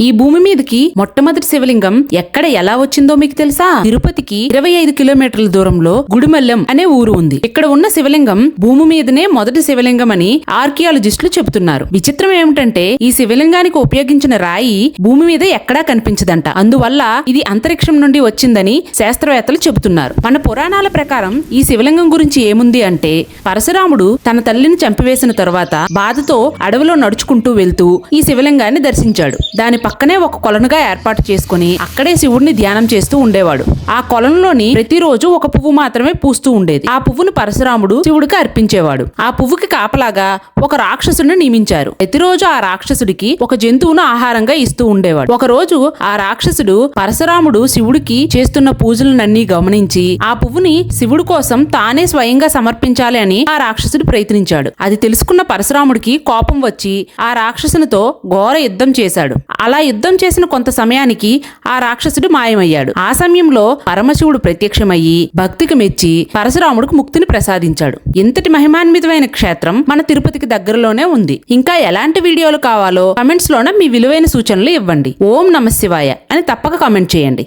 ఈ భూమి మీదకి మొట్టమొదటి శివలింగం ఎక్కడ ఎలా వచ్చిందో మీకు తెలుసా? తిరుపతికి ఇరవై ఐదు కిలోమీటర్ల దూరంలో గుడిమల్లెం అనే ఊరు ఉంది. ఇక్కడ ఉన్న శివలింగం భూమి మీదనే మొదటి శివలింగం అని ఆర్కియాలజిస్టులు చెబుతున్నారు. విచిత్రం ఏమిటంటే ఈ శివలింగానికి ఉపయోగించిన రాయి భూమి మీద ఎక్కడా కనిపించదంట. అందువల్ల ఇది అంతరిక్షం నుండి వచ్చిందని శాస్త్రవేత్తలు చెబుతున్నారు. మన పురాణాల ప్రకారం ఈ శివలింగం గురించి ఏముంది అంటే పరశురాముడు తన తల్లిని చంపివేసిన తరువాత బాధతో అడవిలో నడుచుకుంటూ వెళ్తూ ఈ శివలింగాన్ని దర్శించాడు. దాని పక్కనే ఒక కొలనుగా ఏర్పాటు చేసుకుని అక్కడే శివుడిని ధ్యానం చేస్తూ ఉండేవాడు. ఆ కొలనులోని ప్రతిరోజు ఒక పువ్వు మాత్రమే పూస్తూ ఉండేది. ఆ పువ్వును పరశురాముడు శివుడికి అర్పించేవాడు. ఆ పువ్వుకి కాపలాగా ఒక రాక్షసుడిని నియమించారు. ప్రతిరోజు ఆ రాక్షసుడికి ఒక జంతువును ఆహారంగా ఇస్తూ ఉండేవాడు. ఒక రోజు ఆ రాక్షసుడు పరశురాముడు శివుడికి చేస్తున్న పూజలనన్నీ గమనించి ఆ పువ్వుని శివుడి కోసం తానే స్వయంగా సమర్పించాలి అని ఆ రాక్షసుడు ప్రయత్నించాడు. అది తెలుసుకున్న పరశురాముడికి కోపం వచ్చి ఆ రాక్షసునితో ఘోర యుద్ధం చేశాడు. అలా యుద్ధం చేసిన కొంత సమయానికి ఆ రాక్షసుడు మాయమయ్యాడు. ఆ సమయంలో పరమశివుడు ప్రత్యక్షమయ్యి భక్తికి మెచ్చి పరశురాముడికి ముక్తిని ప్రసాదించాడు. ఇంతటి మహిమాన్వితమైన క్షేత్రం మన తిరుపతికి దగ్గరలోనే ఉంది. ఇంకా ఎలాంటి వీడియోలు కావాలో కమెంట్స్ లోన మీ విలువైన సూచనలు ఇవ్వండి. ఓం నమ శివాయ అని తప్పక కామెంట్ చేయండి.